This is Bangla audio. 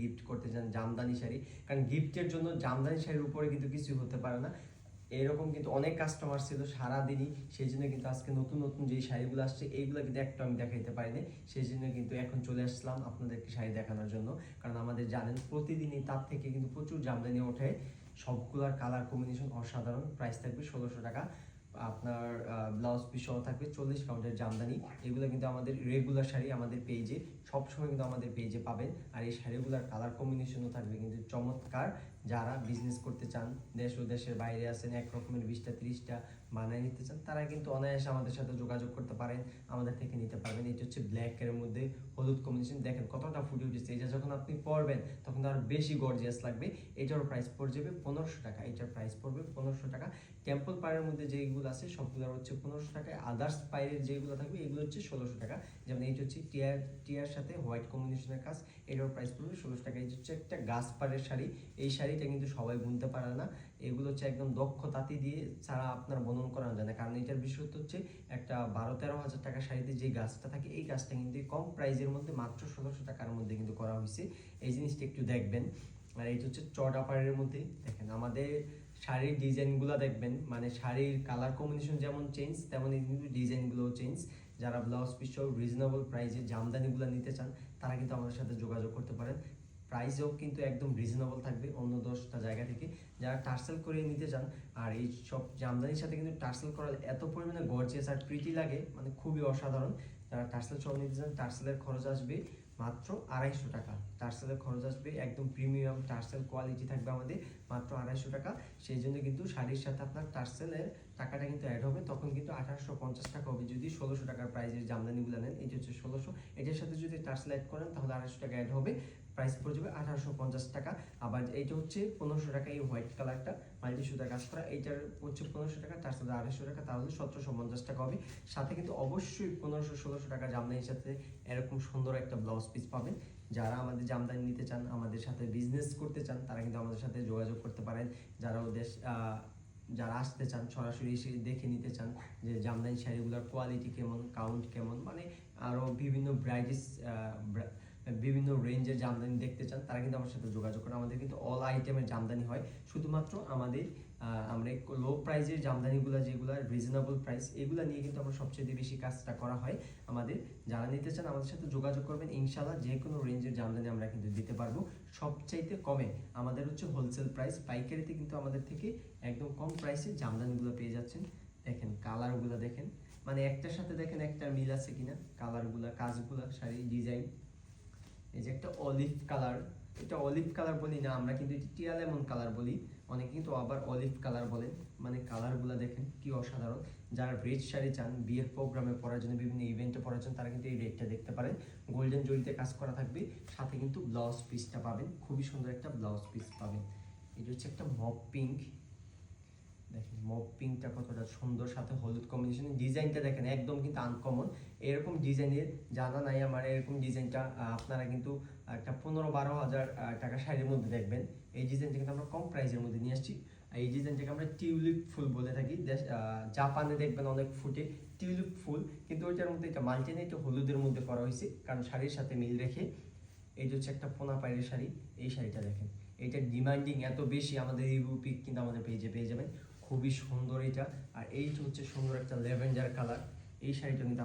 গিফট করতে চান, জামদানি শাড়ি। কারণ গিফটের জন্য জামদানি শাড়ির উপরে কিন্তু কিছু হতে পারে না। এরকম কিন্তু অনেক কাস্টমার ছিল সারাদিনই। সেই জন্য কিন্তু আজকে নতুন নতুন যে শাড়িগুলো আসছে, এইগুলো কিন্তু একটু আমি দেখাইতে পারিনি। সেই জন্য কিন্তু এখন চলে আসলাম আপনাদেরকে শাড়ি দেখানোর জন্য। কারণ আমাদের জানেন প্রতিদিনই তার থেকে কিন্তু প্রচুর জামদানি ওঠে। সবগুলার কালার কম্বিনেশন অসাধারণ। প্রাইস থাকবে ষোলোশো টাকা। আপনার ব্লাউজ পিস সহ থাকবে চল্লিশ কাউন্টের জামদানি। এগুলো কিন্তু আমাদের রেগুলার শাড়ি, আমাদের পেজে সবসময় কিন্তু আমাদের পেজে পাবেন। আর এই শাড়িগুলোর কালার কম্বিনেশনও থাকবে কিন্তু চমৎকার। যারা বিজনেস করতে চান, দেশ ও দেশের বাইরে আছেন, এক রকমের বিশটা, তিরিশটা বানায় নিতে চান, তারা কিন্তু অনায়াসে আমাদের সাথে যোগাযোগ করতে পারেন, আমাদের থেকে নিতে পারবেন। এটা হচ্ছে ব্ল্যাকের মধ্যে হলুদ কম্বিনেশন দেখেন কতটা ফুটে উঠেছে। এটা যখন আপনি পরবেন, তখন আরও বেশি গর্জিয়াস লাগবে। এটার প্রাইস পড়ে যাবে পনেরোশো টাকা। এটার প্রাইস পড়বে পনেরোশো টাকা। টেম্পল পায়ের মধ্যে যেগুলো আছে, সবগুলো হচ্ছে পনেরোশো টাকা। আদার্স পায়ের যেগুলো থাকবে, এগুলো হচ্ছে ষোলোশো টাকা। যেমন এইটা হচ্ছে টিয়ার টিয়ার সাথে হোয়াইট কম্বিনেশনের কাজ। এটার প্রাইস পড়বে ষোলোশো টাকা। এই হচ্ছে একটা গাছ পাড়ের শাড়ি। এই শাড়িটা কিন্তু সবাই বুনতে পারে না। এগুলো হচ্ছে একদম দক্ষ তাঁতি দিয়ে ছাড়া আপনার বনন করানো যায় না। কারণ এটার বিশেষত্ব হচ্ছে একটা বারো তেরো হাজার টাকা শাড়িতে যে গাছটা থাকে, এই গাছটা কিন্তু কম প্রাইজের মধ্যে মাত্র ষোলোশো টাকার মধ্যে কিন্তু করা হয়েছে। এই জিনিসটা একটু দেখবেন। আর এইটা হচ্ছে চড়া পাড়ের মধ্যে, দেখেন আমাদের শাড়ির ডিজাইনগুলো দেখবেন। মানে শাড়ির কালার কম্বিনেশন যেমন চেঞ্জ তেমনই কিন্তু ডিজাইনগুলোও চেঞ্জ যারা ব্লাউজ পিস রিজনেবল প্রাইসে জামদানিগুলো নিতে চান, তারা কিন্তু আমাদের সাথে যোগাযোগ করতে পারেন। প্রাইসও কিন্তু একদম রিজনেবল থাকবে অন্য দশটা জায়গা থেকে। যারা টার্সেল করে নিতে চান, আর এই সব জামদানির সাথে কিন্তু টার্সেল করার এত পরিমাণে গর্জিয়াস আর প্রীতি লাগে মানে খুবই অসাধারণ। যারা টার্সেল সব নিতে চান টার্সেলের খরচ আসবে মাত্র আড়াইশো টাকা। টার্সেলের খরচ আসবে একদম প্রিমিয়াম টার্সেল কোয়ালিটি থাকবে আমাদের মাত্র আড়াইশো টাকা। সেই জন্য কিন্তু শাড়ির সাথে আপনার টার্সেলের টাকাটা কিন্তু অ্যাড হবে। তখন কিন্তু আঠারোশো পঞ্চাশ টাকা হবে যদি ষোলোশো টাকার প্রাইজের জামদানিগুলো নেন। এটা হচ্ছে ষোলোশো। এটার সাথে যদি টার্সেল অ্যাড করেন, তাহলে আড়াইশো টাকা অ্যাড হবে। প্রাইস পড়ে যাবে আঠারোশো পঞ্চাশ টাকা। আবার এইটা হচ্ছে পনেরোশো টাকা এই হোয়াইট কালারটা মাল্টি সুতা কাজ করা, এইটার হচ্ছে পনেরোশো টাকা, তার সাথে আড়াইশো টাকা তাহলে সতেরোশো পঞ্চাশ টাকা হবে। সাথে কিন্তু অবশ্যই পনেরোশো, ষোলোশো টাকা জামদানির সাথে এরকম সুন্দর একটা ব্লাউজ পিস পাবেন। যারা আমাদের জামদানি নিতে চান, আমাদের সাথে বিজনেস করতে চান, তারা কিন্তু আমাদের সাথে যোগাযোগ করতে পারেন। যারা ওদের যারা আসতে চান, সরাসরি এসে দেখে নিতে চান যে জামদানি শাড়িগুলোর কোয়ালিটি কেমন কাউন্ট কেমন মানে আরও বিভিন্ন ব্রাইটিস বিভিন্ন রেঞ্জের জামদানি দেখতে চান, তারা কিন্তু আমার সাথে যোগাযোগ করেন। আমাদের কিন্তু অল আইটেমের জামদানি হয়। শুধুমাত্র আমাদের আমরা লো প্রাইজের জামদানিগুলো যেগুলো রিজনেবল প্রাইস এগুলো নিয়ে কিন্তু আমরা সবচেয়ে বেশি কাজটা করা হয়। আমাদের যারা নিতে চান আমাদের সাথে যোগাযোগ করবেন। ইনশাল্লাহ যে কোনো রেঞ্জের জামদানি আমরা কিন্তু দিতে পারব। সবচাইতে কমে আমাদের হচ্ছে হোলসেল প্রাইস পাইকারিতে কিন্তু আমাদের থেকে একদম কম প্রাইসে জামদানিগুলো পেয়ে যাচ্ছেন। দেখেন কালারগুলো দেখেন। মানে একটার সাথে দেখেন একটা মিল আছে কিনা। কালারগুলা কাজগুলা শাড়ি ডিজাইন এই যে একটা অলিভ কালার এটা অলিভ কালার বলি না, আমরা কিন্তু টিয়া লেমন কালার বলি। অনেকে কিন্তু আবার অলিভ কালার বলেন মানে কালারগুলো দেখেন, কি অসাধারণ। যারা রেড শাড়ি চান, বিয়ের প্রোগ্রামে পরার জন্য, বিভিন্ন ইভেন্টে পরার জন্য, তারা কিন্তু এই রেডটা দেখতে পারেন। গোল্ডেন জরিতে কাজ করা থাকবে। সাথে কিন্তু ব্লাউজ পিসটা পাবেন। খুবই সুন্দর একটা ব্লাউজ পিস পাবেন। এটা হচ্ছে একটা মপ পিঙ্ক দেখেন পিঙ্কটা কতটা সুন্দর, সাথে হলুদ কম্বিনেশন ডিজাইনটা দেখেন, একদম কিন্তু আনকমন এরকম ডিজাইনের জানা নাই আমার, এরকম ডিজাইনটা আপনারা কিন্তু একটা পনেরো বারো হাজার টাকা শাড়ির মধ্যে দেখবেন। এই ডিজাইনটা কিন্তু আমরা কম প্রাইসের মধ্যে নিয়ে আসছি। এই ডিজাইনটাকে আমরা টিউলিপ ফুল বলে থাকি। জাপানে দেখবেন অনেক ফুটে টিউলিপ ফুল, কিন্তু ওইটার মধ্যে এটা মাল্টি এটা হলুদের মধ্যে করা হয়েছে, কারণ শাড়ির সাথে মিল রেখে। এই যে হচ্ছে একটা পোনা পায়ের শাড়ি, এই শাড়িটা দেখেন। এটা ডিমান্ডিং এত বেশি আমাদের রিভিউ কিন্তু আমাদের পেজে পেয়ে যাবেন। খুবই সুন্দর এটা। আর এইটা হচ্ছে সুন্দর একটা ল্যাভেন্ডার কালার। এই শাড়িটা কিন্তু